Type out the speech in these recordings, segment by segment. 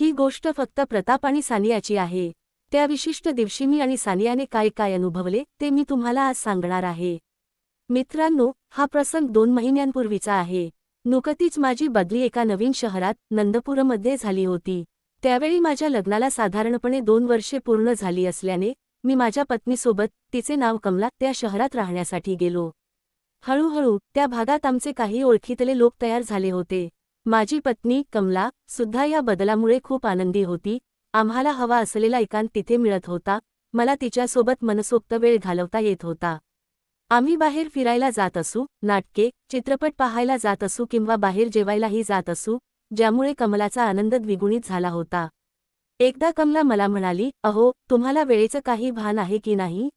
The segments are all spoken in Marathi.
ही गोष्ट फक्त प्रताप आणि सानियाची आहे. त्या विशिष्ट दिवशी मी आणि सानियाने काय काय अनुभवले ते मी तुम्हाला आज सांगणार आहे. मित्रांनो हा प्रसंग दोन महिन्यांपूर्वीचा आहे. नुकतीच माझी बदली एका नवीन शहरात नंदपुरमध्ये झाली होती. त्यावेळी माझ्या लग्नाला साधारणपणे दोन वर्षे पूर्ण झाली असल्याने मी माझ्या पत्नीसोबत तिचे नाव कमला त्या शहरात राहण्यासाठी गेलो. हळूहळू त्या भागात आमचे काही ओळखीतले लोक तयार झाले होते. माझी पत्नी कमला सुद्धा या बदलामुळे खूप आनंदी होती. आम्हाला हवा असलेला एकांत तिथे मिळत होता. मला तिच्यासोबत मनसोक्त वेळ घालवता येत होता. आम्ही बाहेर फिरायला जात असू नाटके चित्रपट पाहायला जात असू किंवा बाहेर जेवायलाही जात असू ज्यामुळे कमलाचा आनंद द्विगुणित झाला होता. एकदा कमला मला म्हणाली अहो तुम्हाला वेळेचं काही भान आहे की नाही?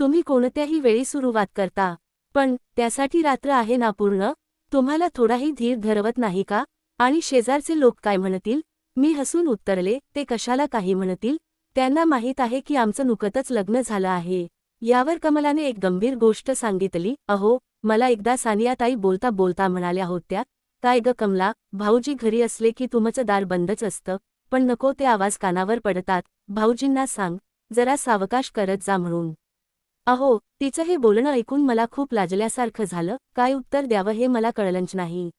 तुम्ही कोणत्याही वेळी सुरुवात करता. पण त्यासाठी रात्र आहे ना पूर्ण? तुम्हाला थोडाही धीर धरवत नाही का? आणि शेजारचे लोक काय म्हणतील? मी हसून उत्तरले ते कशाला काही म्हणतील? त्यांना माहीत आहे की आमचं नुकतच लग्न झालं आहे. यावर कमलाने एक गंभीर गोष्ट सांगितली अहो मला एकदा सानियाताई बोलता बोलता म्हणाल्या होत्या काय ग कमला भाऊजी घरी असले की तुमचं दार बंदच असतं पण नको ते आवाज कानावर पडतात भाऊजींना सांग जरा सावकाश करत जा म्हणून. अहो तिचं हे बोलणं ऐकून मला खूप लाजल्यासारखं झालं. काय उत्तर द्यावं हे मला कळलंच नाही.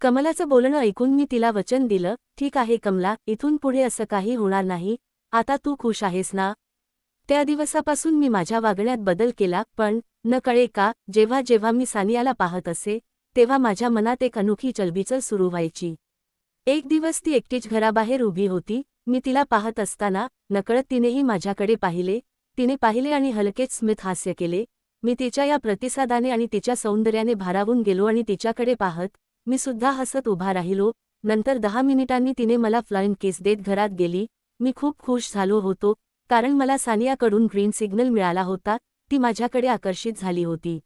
कमलाचं बोलणं ऐकून मी तिला वचन दिलं. ठीक आहे कमला इथून पुढे असं काही होणार नाही. आता तू खुश आहेस ना? त्या दिवसापासून मी माझ्या वागण्यात बदल केला पण न कळे का जेव्हा जेव्हा मी सानियाला पाहत असे तेव्हा माझ्या मनात एक अनोखी चलबिचल सुरू व्हायची. एक दिवस ती एकटीच घराबाहेर उभी होती. मी तिला पाहत असताना नकळत तिनेही माझ्याकडे पाहिले. तिने पाहिले आणि हलकेच स्मित हास्य केले. मी तिच्या या प्रतिसादाने आणि तिच्या सौंदर्याने भारावून गेलो आणि तिच्याकडे पाहत मी सुद्धा हसत उभा राहिलो. नंतर दहा मिनिटांनी तिने मला फ्लाईंग केस देत घरात गेली. मी खूप खुश झालो होतो कारण मला सानियाकडून ग्रीन सिग्नल मिळाला होता ती माझ्याकडे आकर्षित झाली होती.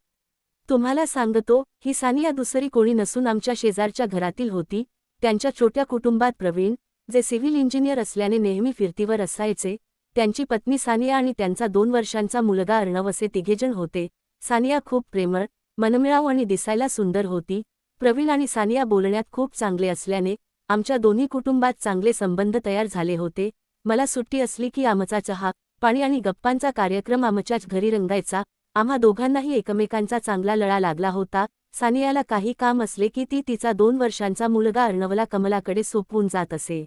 तुम्हाला सांगतो ही सानिया दुसरी कोणी नसून आमच्या शेजारच्या घरातील होती. त्यांच्या छोट्या कुटुंबात प्रवीण जे सिव्हिल इंजिनियर असल्याने नेहमी फिरतीवर असायचे त्यांची पत्नी सानिया आणि त्यांचा दोन वर्षांचा मुलगा अर्णव असे तिघेजण होते. सानिया खूप प्रेमळ मनमिळाव आणि दिसायला सुंदर होती. प्रवीण आणि सानिया बोलण्यात खूप चांगले असल्याने आमच्या दोन्ही कुटुंबात चांगले संबंध तयार झाले होते. मला सुट्टी असली की आमचा चहा पाणी आणि गप्पांचा कार्यक्रम आमच्याच घरी रंगायचा. आम्हा दोघांनाही एकमेकांचा चांगला लळा लागला होता. सानियाला काही काम असले की ती तिचा दोन वर्षांचा मुलगा अर्णवला कमलाकडे सोपवून जात असे.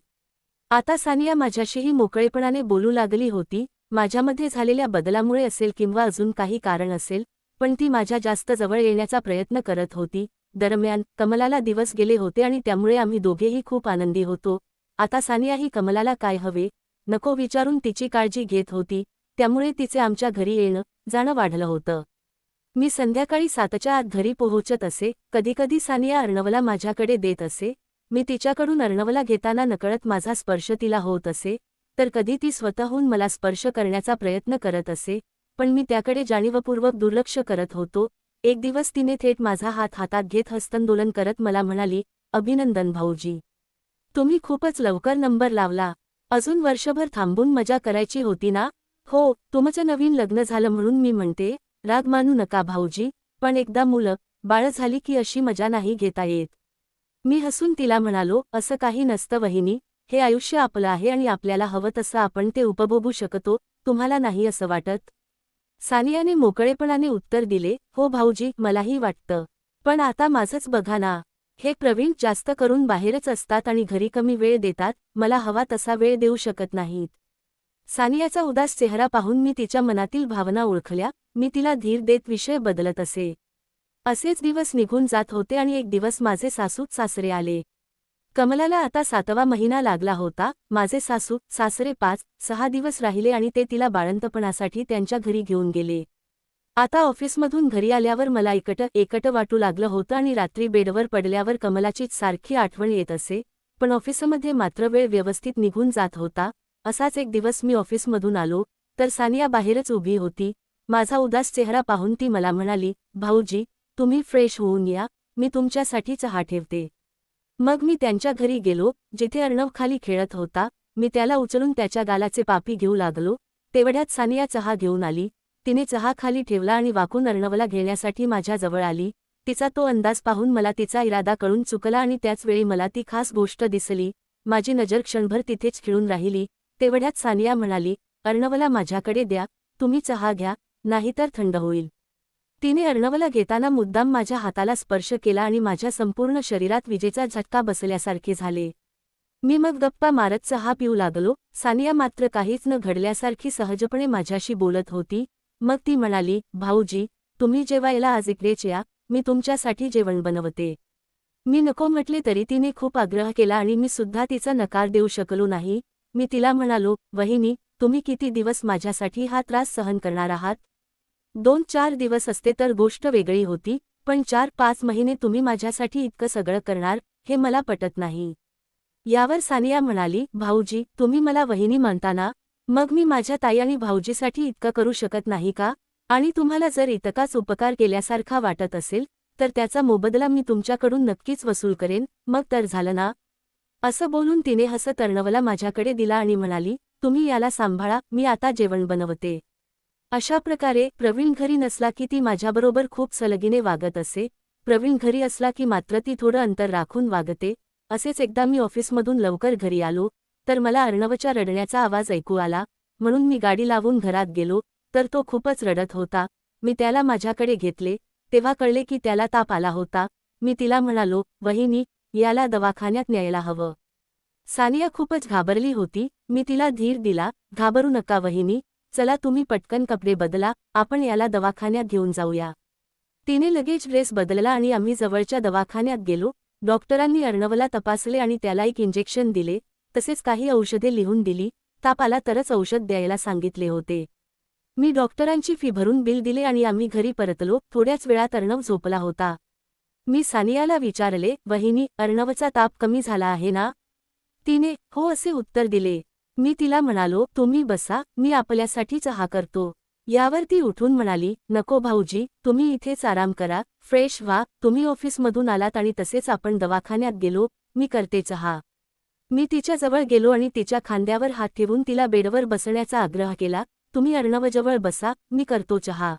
आता सानिया माझ्याशीही मोकळेपणाने बोलू लागली होती माझ्यामध्ये झालेल्या बदलामुळे असेल किंवा अजून काही कारण असेल पण ती माझ्या जास्त जवळ येण्याचा प्रयत्न करत होती दरम्यान कमलाला दिवस गेले होते आणि त्यामुळे आम्ही दोघेही खूप आनंदी होतो. आता सानियाही कमलाला काय हवे नको विचारून तिची काळजी घेत होती त्यामुळे तिचे आमच्या घरी येणं जाणं वाढलं होतं. मी संध्याकाळी सातच्या आत घरी पोहोचत असे कधीकधी सानिया अर्णवला माझ्याकडे देत असे मी तिच्याकडून अर्णवला घेताना नकळत माझा स्पर्श तिला होत असे तर कधी ती स्वतःहून मला स्पर्श करण्याचा प्रयत्न करत असे पण मी त्याकडे जाणीवपूर्वक दुर्लक्ष करत होतो. एक दिवस तिने थेट माझा हात हातात घेत हस्तंदोलन करत मला म्हणाली अभिनंदन भाऊजी. तुम्ही खूपच लवकर नंबर लावला. अजून वर्षभर थांबून मजा करायची होती ना? हो तुमचं नवीन लग्न झालं म्हणून मी म्हणते. राग मानू नका भाऊजी. पण एकदा मुलं बाळ झाली की अशी मजा नाही घेता येत. मी हसून तिला म्हणालो असं काही नसतं वहिनी हे आयुष्य आपलं आहे आणि आपल्याला हवं तसं आपण ते उपभोगू शकतो तुम्हाला नाही असं वाटत सानियाने मोकळेपणाने उत्तर दिले हो भाऊजी मलाही वाटतं. पण आता माझंच बघा ना. हे प्रवीण जास्त करून बाहेरच असतात आणि घरी कमी वेळ देतात मला हवा तसा वेळ देऊ शकत नाहीत सानियाचा उदास चेहरा पाहून मी तिच्या मनातील भावना ओळखल्या मी तिला धीर देत विषय बदलत असे. असेच दिवस निघून जात होते आणि एक दिवस माझे सासूत सासरे आले. कमलाला आता सातवा महिना लागला होता. माझे सासू सासरे पाच सहा दिवस राहिले आणि ते तिला बाळंतपणासाठी त्यांच्या घरी घेऊन गेले. आता ऑफिसमधून घरी आल्यावर मला एकट एकट वाटू लागलं होतं आणि रात्री बेडवर पडल्यावर कमलाचीच सारखी आठवण येत असे. पण ऑफिसमध्ये मात्र वेळ व्यवस्थित निघून जात होता. असाच एक दिवस मी ऑफिसमधून आलो तर सानिया बाहेरच उभी होती. माझा उदास चेहरा पाहून ती मला म्हणाली भाऊजी तुम्ही फ्रेश होऊन या मी तुमच्यासाठी चहा ठेवते. मग मी त्यांच्या घरी गेलो जिथे अर्णव खाली खेळत होता मी त्याला उचलून त्याच्या गालाचे पापी घेऊ लागलो तेवढ्यात सानिया चहा घेऊन आली तिने चहा खाली ठेवला आणि वाकून अर्णवला घेण्यासाठी माझ्याजवळ आली तिचा तो अंदाज पाहून मला तिचा इरादा कळून चुकला आणि त्याचवेळी मला ती खास गोष्ट दिसली माझी नजर क्षणभर तिथेच खिळून राहिली तेवढ्यात सानिया म्हणाली अर्णवला माझ्याकडे द्या तुम्ही चहा घ्या नाहीतर थंड होईल. तिने अर्णवला घेताना मुद्दाम माझ्या हाताला स्पर्श केला आणि माझ्या संपूर्ण शरीरात विजेचा झटका बसल्यासारखे झाले. मी मग गप्पा मारत चहा पिऊ लागलो. सानिया मात्र काहीच न घडल्यासारखी सहजपणे माझ्याशी बोलत होती. मग ती म्हणाली भाऊजी तुम्ही जेवायला आज इकडेच या मी तुमच्यासाठी जेवण बनवते. मी नको म्हटले तरी तिने खूप आग्रह केला आणि मी सुद्धा तिचा नकार देऊ शकलो नाही. मी तिला म्हणालो वहिनी तुम्ही किती दिवस माझ्यासाठी हा त्रास सहन करणार आहात? दोन चार दिवस असते तर गोष्ट वेगळी होती पण चार पाच महिने तुम्ही माझ्यासाठी इतकं सगळं करणार हे मला पटत नाही. यावर सानिया म्हणाली भाऊजी तुम्ही मला वहिनी मानताना मग मी माझ्या ताई आणि भाऊजीसाठी इतकं करू शकत नाही का? आणि तुम्हाला जर इतकाच उपकार केल्यासारखा वाटत असेल तर त्याचा मोबदला मी तुमच्याकडून नक्कीच वसूल करेन मग तर झालं ना असं बोलून तिने हसत अर्णवला माझ्याकडे दिला आणि म्हणाली तुम्ही याला सांभाळा मी आता जेवण बनवते. अशा प्रकारे प्रवीण घरी नसला की ती माझ्याबरोबर खूप सलगीने वागत असे. प्रवीण घरी असला की मात्र ती थोडं अंतर राखून वागते. असेच एकदा मी ऑफिसमधून लवकर घरी आलो तर मला अर्णवच्या रडण्याचा आवाज ऐकू आला. म्हणून मी गाडी लावून घरात गेलो तर तो खूपच रडत होता. मी त्याला माझ्याकडे घेतले. तेव्हा कळले की त्याला ताप आला होता. मी तिला म्हणालो वहिनी याला दवाखान्यात न्यायला हवं. सानिया खूपच घाबरली होती. मी तिला धीर दिला घाबरू नका वहिनी. चला तुम्ही पटकन कपडे बदला आपण याला दवाखान्यात घेऊन जाऊया. तिने लगेच ड्रेस बदलला आणि आम्ही जवळच्या दवाखान्यात गेलो. डॉक्टरांनी अर्णवला तपासले आणि त्याला एक इंजेक्शन दिले. तसेच काही औषधे लिहून दिली. ताप आला तरच औषध द्यायला सांगितले होते. मी डॉक्टरांची फी भरून बिल दिले आणि आम्ही घरी परतलो. थोड्याच वेळात अर्णव झोपला होता. मी सानियाला विचारले वहिनी अर्णवचा ताप कमी झाला आहे ना? तिने हो असे उत्तर दिले. मी तिला म्हणालो तुम्ही बसा मी आपल्यासाठी चहा करतो. यावर ती उठून म्हणाली नको भाऊजी तुम्ही इथेच आराम करा फ्रेश व्हा तुम्ही ऑफिसमधून आलात आणि तसेच आपण दवाखान्यात गेलो मी करते चहा मी तिच्याजवळ गेलो आणि तिच्या खांद्यावर हात ठेवून तिला बेडवर बसण्याचा आग्रह केला तुम्ही अर्णवजवळ बसा मी करतो चहा.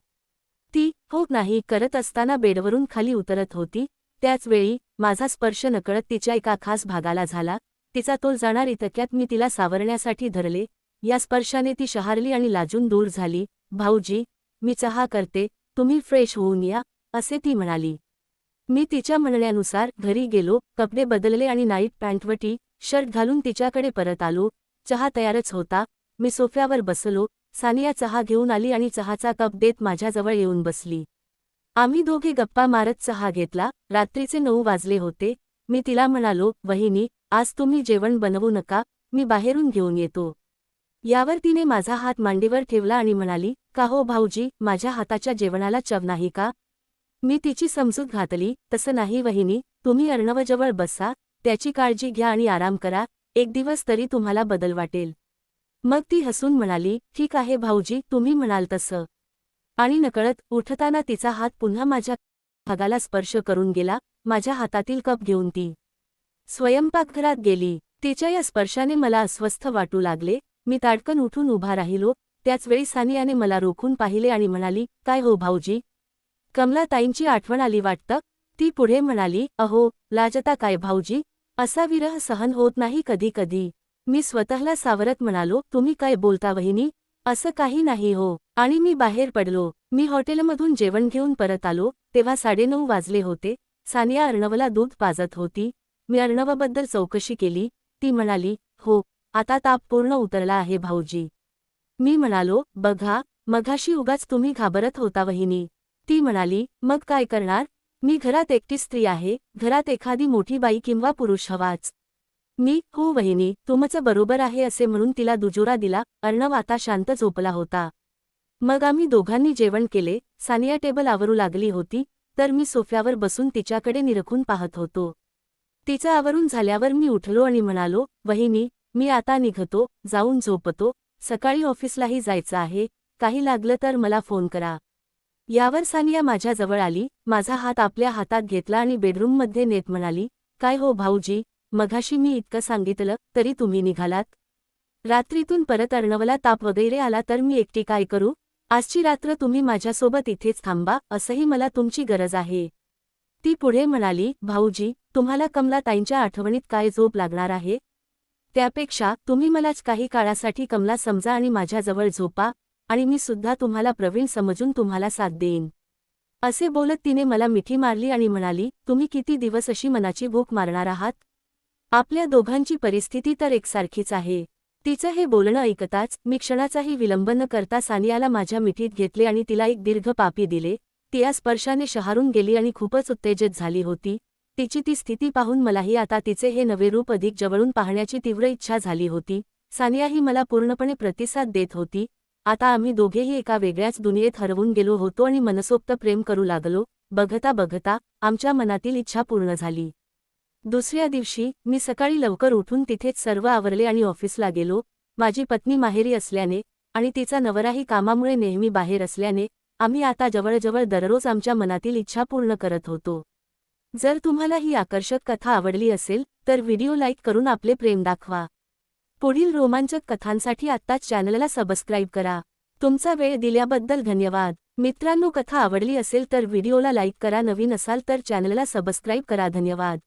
ती हो नाही करत असताना बेडवरून खाली उतरत होती. त्याचवेळी माझा स्पर्श नकळत तिच्या एका खास भागाला झाला. तिचा तोल जाणार इतक्यात मी तिला सावरण्यासाठी धरले. या स्पर्शाने ती शहारली आणि लाजून दूर झाली. भाऊजी मी चहा करते. तुम्ही फ्रेश होऊन या असे ती म्हणाली. मी तिच्या म्हणण्यानुसार घरी गेलो. कपडे बदलले आणि नाईट पॅन्टवटी टी शर्ट घालून तिच्याकडे परत आलो. चहा तयारच होता. मी सोफ्यावर बसलो. सानिया चहा घेऊन आली आणि चहाचा कप देत माझ्याजवळ येऊन बसली. आम्ही दोघे गप्पा मारत चहा घेतला. रात्रीचे नऊ वाजले होते. मी तिला म्हणालो वहिनी आज तुम्ही जेवण बनवू नका मी बाहेरून घेऊन येतो. यावर तिने माझा हात मांडीवर ठेवला आणि म्हणाली का हो भाऊजी माझ्या हाताच्या जेवणाला चव नाही का? मी तिची समजूत घातली तसं नाही वहिनी तुम्ही अर्णवजवळ बसा त्याची काळजी घ्या आणि आराम करा एक दिवस तरी तुम्हाला बदल वाटेल. मग ती हसून म्हणाली ठीक आहे भाऊजी तुम्ही म्हणाल तसं. आणि नकळत उठताना तिचा हात पुन्हा माझ्या भागाला स्पर्श करून गेला माझ्या हातातील कप घेऊन ती स्वयंपाकघरात गेली. तिच्या या स्पर्शाने मला अस्वस्थ वाटू लागले. मी ताडकन उठून उभा राहिलो. त्याचवेळी सानियाने मला रोखून पाहिले आणि म्हणाली काय हो भाऊजी? कमलाताईंची आठवण आली वाटतं? ती पुढे म्हणाली अहो लाजता काय भाऊजी? असा विरह सहन होत नाही कधी कधी. मी स्वतःला सावरत म्हणालो तुम्ही काय बोलता वहिनी? असं काही नाही हो. आणि मी बाहेर पडलो. मी हॉटेलमधून जेवण घेऊन परत आलो. तेव्हा साडेनऊ वाजले होते. सानिया अर्णवला दूध पाजत होती. मी अर्णवाबद्दल चौकशी केली. ती म्हणाली हो आता ताप पूर्ण उतरला आहे भाऊजी. मी म्हणालो बघा मघाशी उगाच तुम्ही घाबरत होता वहिनी. ती म्हणाली मग काय करणार? मी घरात एकटी स्त्री आहे. घरात एखादी मोठी बाई किंवा पुरुष हवाच. मी हो वहिनी तुमचं बरोबर आहे असे म्हणून तिला दुजोरा दिला. अर्णव आता शांत झोपला होता. मग आम्ही दोघांनी जेवण केले. सानिया टेबल आवरू लागली होती. तर मी सोफ्यावर बसून तिच्याकडे निरखून पाहत होतो. तिचं आवरून झाल्यावर मी उठलो आणि म्हणालो वहिनी मी आता निघतो जाऊन झोपतो सकाळी ऑफिसलाही जायचं आहे काही लागलं तर मला फोन करा. यावर सानिया माझ्याजवळ आली माझा हात आपल्या हातात घेतला आणि बेडरूममध्ये नेत म्हणाली काय हो भाऊजी मघाशी मी इतकं सांगितलं तरी तुम्ही निघालात? रात्रीतून परत अर्णवला ताप वगैरे आला तर मी एकटी काय करू? आजची रात्र तुम्ही माझ्यासोबत इथेच थांबा असंही मला तुमची गरज आहे. ती पुढे म्हणाली भाऊजी तुम्हाला कमलाताईंच्या आठवणीत काय झोप लागणार आहे? त्यापेक्षा तुम्ही मलाच काही काळासाठी कमला समजा आणि माझ्याजवळ झोपा आणि मी सुद्धा तुम्हाला प्रवीण समजून तुम्हाला साथ देईन. असे बोलत तिने मला मिठी मारली आणि म्हणाली तुम्ही किती दिवस अशी मनाची भूक मारणार आहात? आपल्या दोघांची परिस्थिती तर एकसारखीच आहे. तिचं हे बोलणं ऐकताच मी क्षणाचाही विलंब न करता सानियाला माझ्या मिठीत घेतले आणि तिला एक दीर्घ पापी दिले. ती या स्पर्शाने शहारून गेली आणि खूपच उत्तेजित झाली होती. तिची ती स्थिती पाहून मलाही आता तिचे हे नवे रूप अधिक जवळून पाहण्याची तीव्र इच्छा झाली होती. सानियाही मला पूर्णपणे प्रतिसाद देत होती. आता आम्ही दोघेही एका वेगळ्याच दुनियेत हरवून गेलो होतो आणि मनसोक्त प्रेम करू लागलो. बघता बघता आमच्या मनातील इच्छा पूर्ण झाली. दुसऱ्या दिवशी मी सकाळी लवकर उठून तिथेच सर्व आवरले आणि ऑफिसला गेलो. माझी पत्नी माहेरी असल्याने आणि तिचा नवराही कामामुळे नेहमी बाहेर असल्याने आम्ही आता जवळजवळ दररोज आमच्या मनातील इच्छा पूर्ण करत होतो. जर तुम्हाला ही आकर्षक कथा आवडली असेल तर व्हिडिओ लाईक करून आपले प्रेम दाखवा. पुढील रोमांचक कथांसाठी आत्ताच चॅनलला सबस्क्राईब करा. तुमचा वेळ दिल्याबद्दल धन्यवाद. मित्रांनो कथा आवडली असेल तर व्हिडिओला लाईक करा. नवीन असाल तर चॅनलला सबस्क्राईब करा. धन्यवाद.